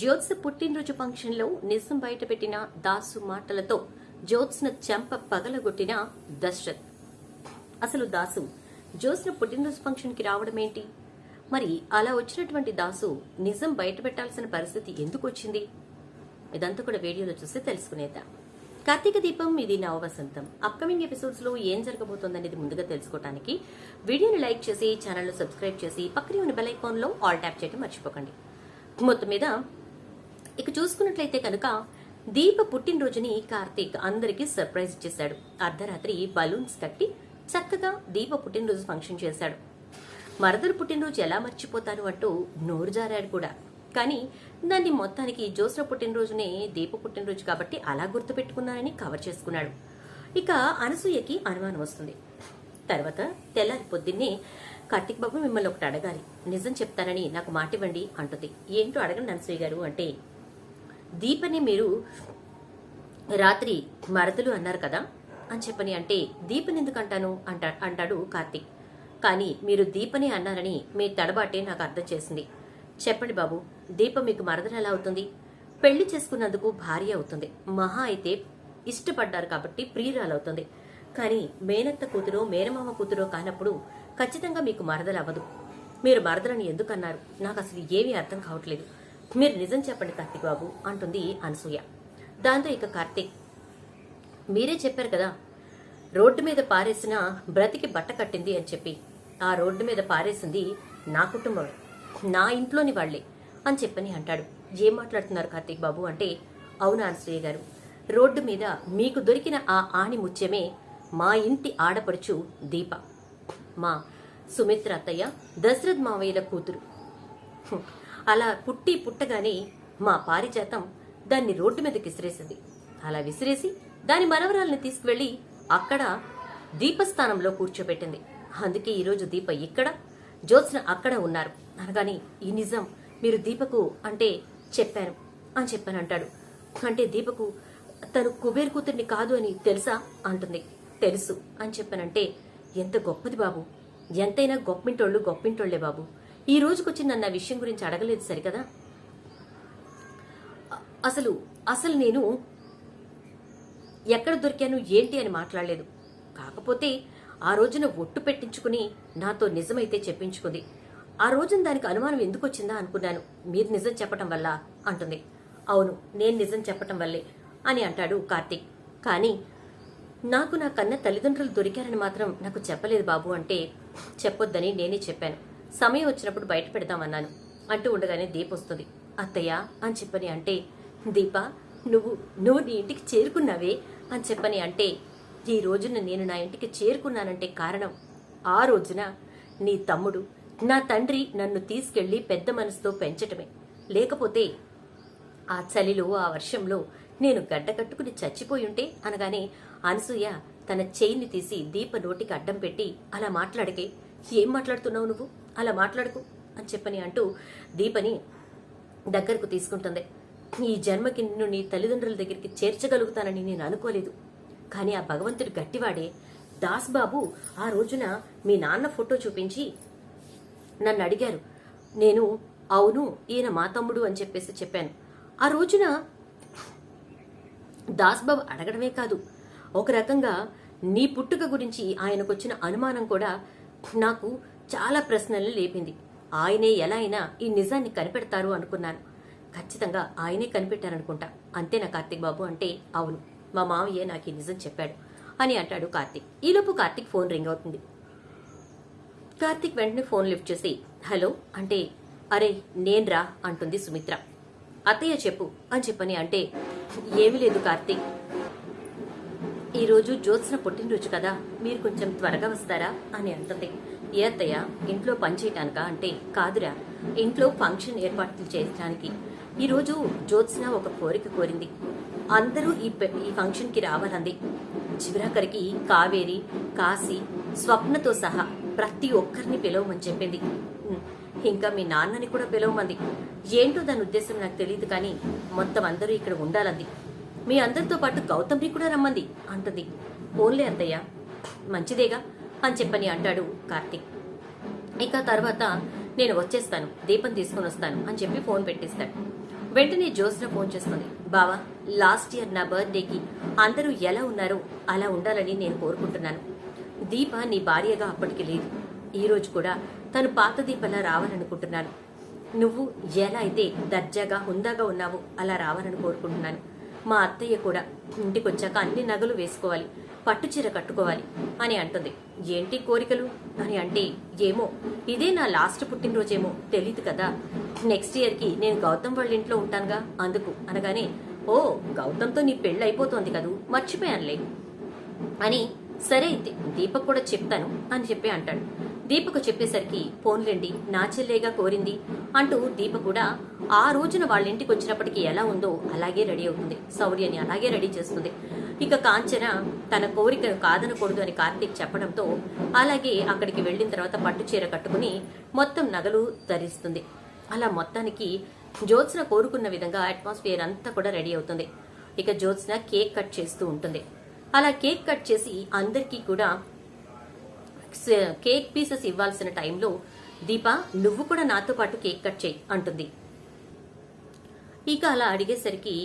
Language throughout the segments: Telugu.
జ్యోత్స్ పుట్టినరోజు ఫంక్షన్లో నిజం బయటపెట్టిన దాసు మాటలతో జ్యోత్స్న చెంప పగలగొట్టిన దశరథ్. అసలు దాసు జ్యోత్స్న పుట్టినరోజు ఫంక్షన్కి రావడం ఏంటి మరి అలా వచ్చినటువంటి దాసు నిజం బయటపెట్టాల్సిన పరిస్థితి ఎందుకు వచ్చింది ఇదంతా కూడా వీడియోలో చూస్తే తెలుసుకునేద్దాం. కార్తీక దీపం ఇది నవవసంతం అప్కమింగ్ ఎపిసోడ్స్లో ఏం జరగబోతోందనేది ముందుగా తెలుసుకోవడానికి వీడియోని లైక్ చేసి ఛానల్ సబ్స్క్రైబ్ చేసి పక్కనే ఉన్న బెల్ ఐకాన్లో ఆల్ ట్యాప్ చేయడం మర్చిపోకండి. మొత్తం మీద ఇక చూసుకున్నట్లయితే కనుక దీప పుట్టినరోజుని కార్తీక్ అందరికీ సర్ప్రైజ్ ఇచ్చేశాడు. అర్ధరాత్రి బలూన్స్ కట్టి చక్కగా దీప పుట్టినరోజు ఫంక్షన్ చేశాడు. మరదరు పుట్టినరోజు ఎలా మర్చిపోతాను అంటూ నోరు జారాడు కూడా. కానీ దాన్ని మొత్తానికి జోస్న పుట్టినరోజునే దీప పుట్టినరోజు కాబట్టి అలా గుర్తుపెట్టుకున్నానని కవర్ చేసుకున్నాడు. ఇక అనసూయకి అనుమానం వస్తుంది. తర్వాత తెల్లారి పొద్దున్నే కార్తీక్ బాబు మిమ్మల్ని ఒకటి అడగాలి. నిజం చెప్తానని నాకు మాట ఇవ్వండి అంటుంది. ఏంటో అడగండి అనసూయ గారు అంటే దీపని మీరు రాత్రి మరదలు అన్నారు కదా అని చెప్పని అంటే దీపని ఎందుకంటాను అంట అంటా అంటాడు కార్తీక్. కానీ మీరు దీపని అన్నారని మీ తడబాటే నాకు అర్థం చేసింది. చెప్పండి బాబు దీప మీకు మరదలు ఎలా అవుతుంది? పెళ్ళి చేసుకున్నందుకు భార్య అవుతుంది. మహా అయితే ఇష్టపడ్డారు కాబట్టి ప్రియురాలవుతుంది. కానీ మేనత్త కూతురో మేనమామ కూతురో కానప్పుడు ఖచ్చితంగా మీకు మరదలు అవ్వదు. మీరు మరదలని ఎందుకన్నారు? నాకు అసలు ఏమీ అర్థం కావట్లేదు. మీరు నిజం చెప్పండి కార్తిక్ బాబు అంటుంది అనసూయ. దాంతో ఇక కార్తిక్ మీరే చెప్పారు కదా రోడ్డు మీద పారేసిన బ్రతికి బట్ట కట్టింది అని చెప్పి. ఆ రోడ్డు మీద పారేసింది నా కుటుంబం నా ఇంట్లోని వాళ్ళే అని చెప్పని అంటాడు. ఏం మాట్లాడుతున్నారు కార్తీక్ బాబు అంటే అవునా అనసూయ గారు రోడ్డు మీద మీకు దొరికిన ఆ ఆణి ముత్యమే మా ఇంటి ఆడపడుచు దీప. మా సుమిత్ర అత్తయ్య దశరథ్ మావయ్యల కూతురు. అలా పుట్టి పుట్టగానే మా పారిజాతం దాన్ని రోడ్డు మీదకి విసిరేసింది. అలా విసిరేసి దాని మనవరాల్ని తీసుకువెళ్ళి అక్కడ దీపస్థానంలో కూర్చోబెట్టింది. అందుకే ఈరోజు దీప ఇక్కడ జ్యోత్స్న అక్కడ ఉన్నారు. అనగాని ఈ నిజం మీరు దీపకు అంటే చెప్పాను అని చెప్పాను అంటాడు అంటే దీపకు తను కుబేర్ కూతుర్ని కాదు అని తెలుసా? అంటుంది. తెలుసు అని చెప్పానంటే ఎంత గొప్పది బాబు. ఎంతైనా గొప్పింటోళ్ళు గొప్పింటోళ్ళే బాబు. ఈ రోజుకొచ్చి నన్ను ఆ విషయం గురించి అడగలేదు సరికదా? అసలు అసలు నేను ఎక్కడ దొరికాను ఏంటి అని మాట్లాడలేదు. కాకపోతే ఆ రోజున ఒట్టు పెట్టించుకుని నాతో నిజమైతే చెప్పించుకుంది. ఆ రోజున దానికి అనుమానం ఎందుకు వచ్చిందా అనుకున్నాను. మీరు నిజం చెప్పటం వల్ల అంటుంది. అవును నేను నిజం చెప్పటం వల్లే అని అంటాడు కార్తీక్. కానీ నాకు నా కన్న తల్లిదండ్రులు దొరికారని మాత్రం నాకు చెప్పలేదు బాబు అంటే చెప్పొద్దని నేనే చెప్పాను. సమయం వచ్చినప్పుడు బయట పెడతామన్నాను. అంటూ ఉండగానే దీపొస్తుంది అత్తయ్య అని చెప్పని అంటే దీప నువ్వు నువ్వు నీ ఇంటికి చేరుకున్నావే అని చెప్పని అంటే ఈ రోజున నేను నా ఇంటికి చేరుకున్నానంటే కారణం ఆ రోజున నీ తమ్ముడు నా తండ్రి నన్ను తీసుకెళ్ళి పెద్ద మనసుతో పెంచటమే. లేకపోతే ఆ చలిలో ఆ వర్షంలో నేను గడ్డ కట్టుకుని చచ్చిపోయి ఉంటే అనగానే అనసూయ తన చెయ్యిని తీసి దీప నోటికి అడ్డం పెట్టి అలా మాట్లాడకే ఏం మాట్లాడుతున్నావు నువ్వు? అలా మాట్లాడకు అని చెప్పని అంటూ దీపని దగ్గరకు తీసుకుంటుంది. ఈ జన్మకి నిన్ను నీ తల్లిదండ్రుల దగ్గరికి చేర్చగలుగుతానని నేను అనుకోలేదు. కానీ ఆ భగవంతుడు గట్టివాడే. దాస్ బాబు ఆ రోజున మీ నాన్న ఫోటో చూపించి నన్ను అడిగారు. నేను అవును ఈయన మా తమ్ముడు అని చెప్పేసి చెప్పాను. ఆ రోజున దాస్బాబు అడగడమే కాదు. ఒక రకంగా నీ పుట్టుక గురించి ఆయనకొచ్చిన అనుమానం కూడా నాకు చాలా ప్రశ్నలు లేపింది. ఆయనే ఎలా అయినా ఈ నిజాన్ని కనిపెడతారు అనుకున్నాను. ఖచ్చితంగా ఆయనే కనిపెట్టారనుకుంటా. అంతేనా కార్తీక్ బాబు అంటే అవును మా మావయ్య నాకు ఈ నిజం చెప్పాడు అని అంటాడు కార్తిక్. ఈలోపు కార్తీక్ ఫోన్ రింగ్ అవుతుంది. కార్తీక్ వెంటనే ఫోన్ లిఫ్ట్ చేసి హలో అంటే అరే నేన్రా అంటుంది సుమిత్ర. అత్తయ్య చెప్పు అని చెప్పని అంటే ఏమీ లేదు కార్తీక్ ఈరోజు జ్యోత్స్న పుట్టినరోజు కదా. మీరు కొంచెం త్వరగా వస్తారా? అని అంటుంది. ఏ అత్తయ్య ఇంట్లో పనిచేయటానిక అంటే కాదురా. ఇంట్లో ఫంక్షన్ ఏర్పాట్లు చేయడానికి ఈరోజు జ్యోత్స్న ఒక కోరిక కోరింది. అందరూ ఈ ఈ ఫంక్షన్కి రావాలంది. చివరాఖరికి కావేరి కాశీ స్వప్నతో సహా ప్రతి ఒక్కరిని పిలవమని చెప్పింది. ఇంకా మీ నాన్నని కూడా పిలవమంది. ఏంటో దాని ఉద్దేశం నాకు తెలియదు కానీ మొత్తం అందరూ ఇక్కడ ఉండాలంది. మీ అందరితో పాటు గౌతమ్ని కూడా రమ్మంది. అంటుంది. ఓన్లే అత్తయ్య. మంచిదేగా అని చెప్పని అంటాడు కార్తీక్. ఇక తర్వాత నేను వచ్చేస్తాను. దీపం తీసుకొని వస్తాను అని చెప్పి ఫోన్ పెట్టేస్తాడు. వెంటనే జ్యోత్స్న ఫోన్ చేస్తుంది. బావా లాస్ట్ ఇయర్ నా బర్త్డేకి అందరూ ఎలా ఉన్నారో అలా ఉండాలని నేను కోరుకుంటున్నాను. దీప నీ భార్యగా అప్పటికి లేదు. ఈరోజు కూడా తను పాత దీపలా రావాలనుకుంటున్నాను. నువ్వు ఎలా అయితే దర్జాగా హుందాగా ఉన్నావో అలా రావాలని కోరుకుంటున్నాను. మా అత్తయ్య కూడా ఇంటికి వచ్చాక అన్ని నగలు వేసుకోవాలి పట్టు చీర కట్టుకోవాలి అని అంటుంది. ఏంటి కోరికలు? అని అంటే ఏమో ఇదే నా లాస్ట్ పుట్టినరోజేమో తెలీదు కదా. నెక్స్ట్ ఇయర్కి నేను గౌతమ్ వాళ్ళ ఇంట్లో ఉంటానుగా అందుకు అనగానే ఓ గౌతమ్తో నీ పెళ్ళి అయిపోతోంది కదూ మర్చిపోయానులే అని సరే అయితే దీపక్ కూడా చెప్తాను అని చెప్పి అంటాడు. దీపకు చెప్పేసరికి పోన్లేండి నా చెల్లేగా కోరింది అంటూ దీప కూడా ఆ రోజున వాళ్ళ ఇంటికి వచ్చినప్పటికీ ఎలా ఉందో అలాగే రెడీ అవుతుంది శౌర్యని అలాగే రెడీ చేస్తుంది. ఇక కాంచన తన కోరికను కాదనకూడదు అని కార్తీక్ చెప్పడంతో అలాగే అక్కడికి వెళ్ళిన తర్వాత పట్టు చీర కట్టుకుని మొత్తం నగలు ధరిస్తుంది. అలా మొత్తానికి జ్యోత్స్న కోరుకున్న విధంగా అట్మాస్ఫియర్ అంతా కూడా రెడీ అవుతుంది. ఇక జ్యోత్స్న కేక్ కట్ చేస్తూ ఉంటుంది. అలా కేక్ కట్ చేసి అందరికీ కూడా కేక్ పీసెస్ ఇవ్వాల్సిన టైంలో దీప నువ్వు కూడా నాతో పాటు కేక్ కట్ చేయి అంటుంది. ఇక అలా అడిగేసరికి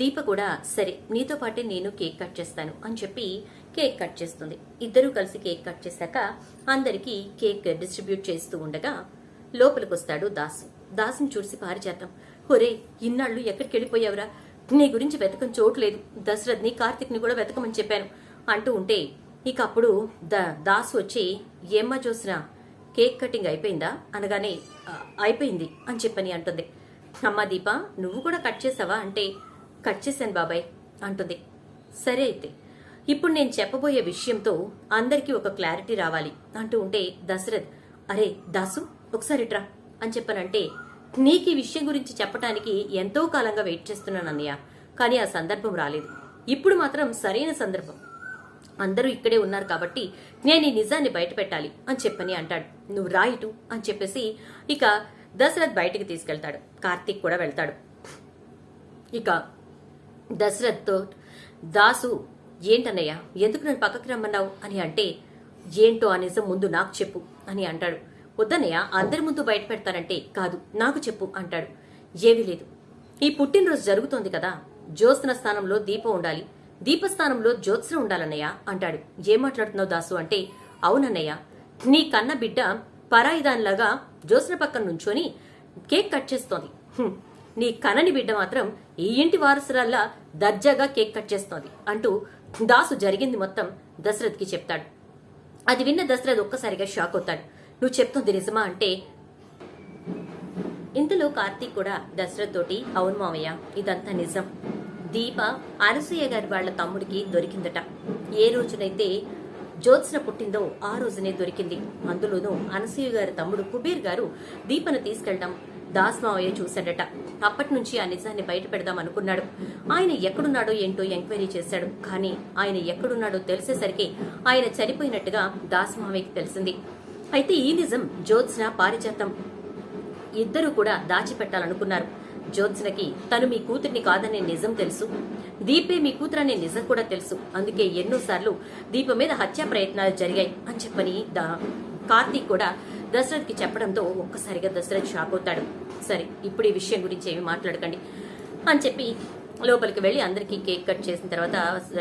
దీప కూడా సరే నీతో పాటే నేను కేక్ కట్ చేస్తాను అని చెప్పి కేక్ కట్ చేస్తుంది. ఇద్దరూ కలిసి కేక్ కట్ చేశాక అందరికీ కేక్ డిస్ట్రిబ్యూట్ చేస్తూ ఉండగా లోపలికి వస్తాడు దాసు. దాసుని చూసి పారిచేద్దాం ఒరే ఇన్నాళ్ళు ఎక్కడికి వెళ్ళిపోయావురా? నీ గురించి వెతకం చోటు లేదు. దశరథ్ని కార్తిక్ని కూడా వెతకమని చెప్పాను అంటూ ఉంటే ఇక అప్పుడు ద దాసు వచ్చి ఏమ్మా చూసినా కేక్ కటింగ్ అయిపోయిందా? అనగానే అయిపోయింది అని చెప్పని అంటుంది. అమ్మా దీప నువ్వు కూడా కట్ చేసావా? అంటే కట్ చేశాను బాబాయ్ అంటుంది. సరే అయితే ఇప్పుడు నేను చెప్పబోయే విషయంతో అందరికీ ఒక క్లారిటీ రావాలి అంటూ ఉంటే దశరథ్ అరే దాసు ఒకసారి ట్రా అని చెప్పనంటే నీకు ఈ విషయం గురించి చెప్పటానికి ఎంతో కాలంగా వెయిట్ చేస్తున్నాను అన్నయ్య కానీ ఆ సందర్భం రాలేదు. ఇప్పుడు మాత్రం సరైన సందర్భం. అందరూ ఇక్కడే ఉన్నారు కాబట్టి నేను ఈ నిజాన్ని బయట పెట్టాలి అని చెప్పని అంటాడు. నువ్వు రాయిటు అని చెప్పేసి ఇక దశరథ్ బయటికి తీసుకెళ్తాడు. కార్తీక్ కూడా వెళ్తాడు. ఇక దశరథ్తో దాసు ఏంటన్నయ్య? ఎందుకు నన్ను పక్కకి రమ్మన్నావు? అని అంటే ఏంటో ఆ నిజం ముందు నాకు చెప్పు అని అంటాడు. వద్దన్నయ్య అందరి ముందు బయట పెడతానంటే కాదు నాకు చెప్పు అంటాడు. ఏమీ లేదు. ఈ పుట్టినరోజు జరుగుతోంది కదా. జ్యోత్స్న స్థానంలో దీపం ఉండాలి. దీపస్థానంలో జ్యోత్స్న ఉండాలన్నయ్య అంటాడు. ఏం మాట్లాడుతున్నావు దాసు అంటే అవునన్నయ్య నీ కన్న బిడ్డ పరాయిదానిలాగా జ్యోత్స్న పక్కన నుంచొని కేక్ కట్ చేస్తోంది. నీ కనని బిడ్డ మాత్రం ఈ ఇంటి వారసురాల్లా దర్జాగా కేక్ కట్ చేస్తోంది అంటూ దాసు జరిగింది మొత్తం దశరథ్కి చెప్తాడు. అది విన్న దశరథ్ ఒక్కసారిగా షాక్ అవుతాడు. నువ్వు చెప్తుంది నిజమా అంటే ఇంతలో కార్తీక్ కూడా దశరథ్ తోటి అవును మావయ్య ఇదంతా నిజం. దీప అనసూయ గారి వాళ్ళ తమ్ముడికి దొరికిందట. ఏ రోజునైతే జ్యోత్స్న పుట్టిందో ఆ రోజునే దొరికింది. అందులోనూ అనసూయ గారి తమ్ముడు కుబీర్ గారు దీపను తీసుకెళ్ళడం దాస్మావయ్య చూశాడట. అప్పటి నుంచి ఆ నిజాన్ని బయట పెడదాం అనుకున్నాడు. ఆయన ఎక్కడున్నాడో ఏంటో ఎంక్వైరీ చేశాడు. కానీ ఆయన ఎక్కడున్నాడో తెలిసేసరికి ఆయన చనిపోయినట్టుగా దాస్మావయ్యకి తెలిసింది. అయితే ఈ నిజం జ్యోత్స్న పారిజాతం. ఇద్దరూ కూడా దాచిపెట్టాలనుకున్నారు. జ్యోత్స్నకి తను మీ కూతుర్ని కాదనే నిజం తెలుసు. దీపే మీ కూతురనే నిజం కూడా తెలుసు. అందుకే ఎన్నోసార్లు దీప మీద హత్యా ప్రయత్నాలు జరిగాయి అని చెప్పని దా కార్తీక్ కూడా దశరథ్కి చెప్పడంతో ఒక్కసారిగా దశరథ్ షాక్ అవుతాడు. సరే ఇప్పుడు ఈ విషయం గురించి ఏమి మాట్లాడకండి అని చెప్పి లోపలికి వెళ్ళి అందరికీ కేక్ కట్ చేసిన తర్వాత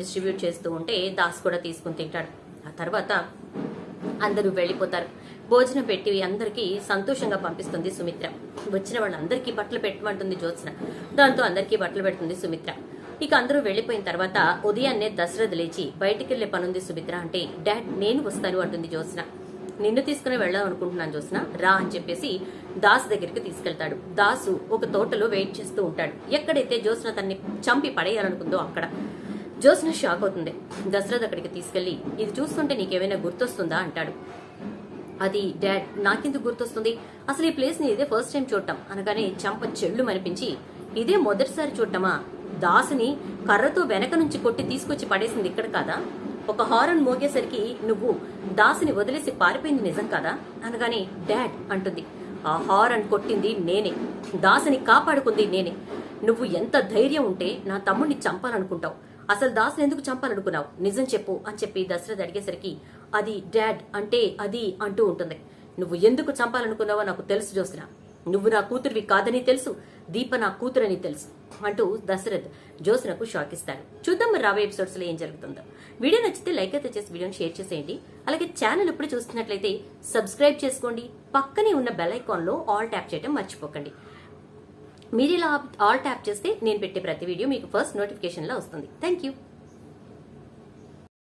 డిస్ట్రిబ్యూట్ చేస్తూ ఉంటే దాస్ కూడా తీసుకుని తింటాడు. ఆ తర్వాత అందరూ వెళ్ళిపోతారు. భోజనం పెట్టి అందరికీ సంతోషంగా పంపిస్తుంది సుమిత్ర. వచ్చిన వాళ్ళందరికీ బట్టలు పెట్టమంటుంది జ్యోత్స్న. దాంతో అందరికీ బట్టలు పెడుతుంది సుమిత్ర. ఇక అందరూ వెళ్ళిపోయిన తర్వాత ఉదయాన్నే దశరథ్ లేచి బయటికి వెళ్ళే పనుంది సుమిత్ర అంటే డాడ్ నేను వస్తాను అంటుంది జ్యోత్స్న. నిన్ను తీసుకుని వెళ్దాం అనుకుంటున్నాను జ్యోత్స్న. రా అని చెప్పేసి దాస్ దగ్గరికి తీసుకెళ్తాడు. దాసు ఒక తోటలో వెయిట్ చేస్తూ ఉంటాడు. ఎక్కడైతే జ్యోత్స్న తన్ని చంపి పడేయాలనుకుందో అక్కడ. జ్యోత్స్న షాక్ అవుతుంది. దశరథ్ అక్కడికి తీసుకెళ్ళి ఇది చూస్తుంటే నీకేమైనా గుర్తొస్తుందా? అంటాడు. అది డాడ్ నాకెందుకు గుర్తొస్తుంది? అసలు ఈ ప్లేస్ని ఇదే ఫస్ట్ టైం చూడటం. అనగానే చంప చెళ్ళు అనిపించి ఇదే మొదటిసారి చూడటమా? దాసుని కర్రతో వెనక నుంచి కొట్టి తీసుకొచ్చి పడేసింది ఇక్కడ కాదా? ఒక హారన్ మోగేసరికి నువ్వు దాసుని వదిలేసి పారిపోయింది నిజం కదా? అనగానే డాడ్ అంటుంది ఆ హారన్ కొట్టింది నేనే. దాసుని కాపాడుకుంది నేనే. నువ్వు ఎంత ధైర్యం ఉంటే నా తమ్ముడిని చంపాలనుకుంటావు. అసలు దాసుని ఎందుకు చంపాలనుకున్నావు? నిజం చెప్పు అని చెప్పి దశరథ్ అడిగేసరికి అది డాడ్ అంటే అది అంటూ ఉంటుంది. నువ్వు ఎందుకు చంపాలనుకున్నావో నాకు తెలుసు జోస్న నువ్వు నా కూతురివి కాదని తెలుసు దీప నా కూతురని తెలుసు అంటూ దశరథ్ జ్యోత్స్నకు షాక్ ఇస్తాడు. చూద్దాం మరి రాబోయే ఎపిసోడ్స్లో ఏం జరుగుతుందో. వీడియో నచ్చితే లైక్ అయితే చేసి వీడియోని షేర్ చేసేయండి. అలాగే ఛానల్ ఇప్పుడు చూస్తున్నట్లయితే సబ్స్క్రైబ్ చేసుకోండి. పక్కనే ఉన్న బెల్ ఐకాన్లో ఆల్ ట్యాప్ చేయడం మర్చిపోకండి. మీరు ఇలా ఆల్ ట్యాప్ చేస్తే నేను పెట్టే ప్రతి వీడియో మీకు ఫస్ట్ నోటిఫికేషన్లో వస్తుంది. Thank you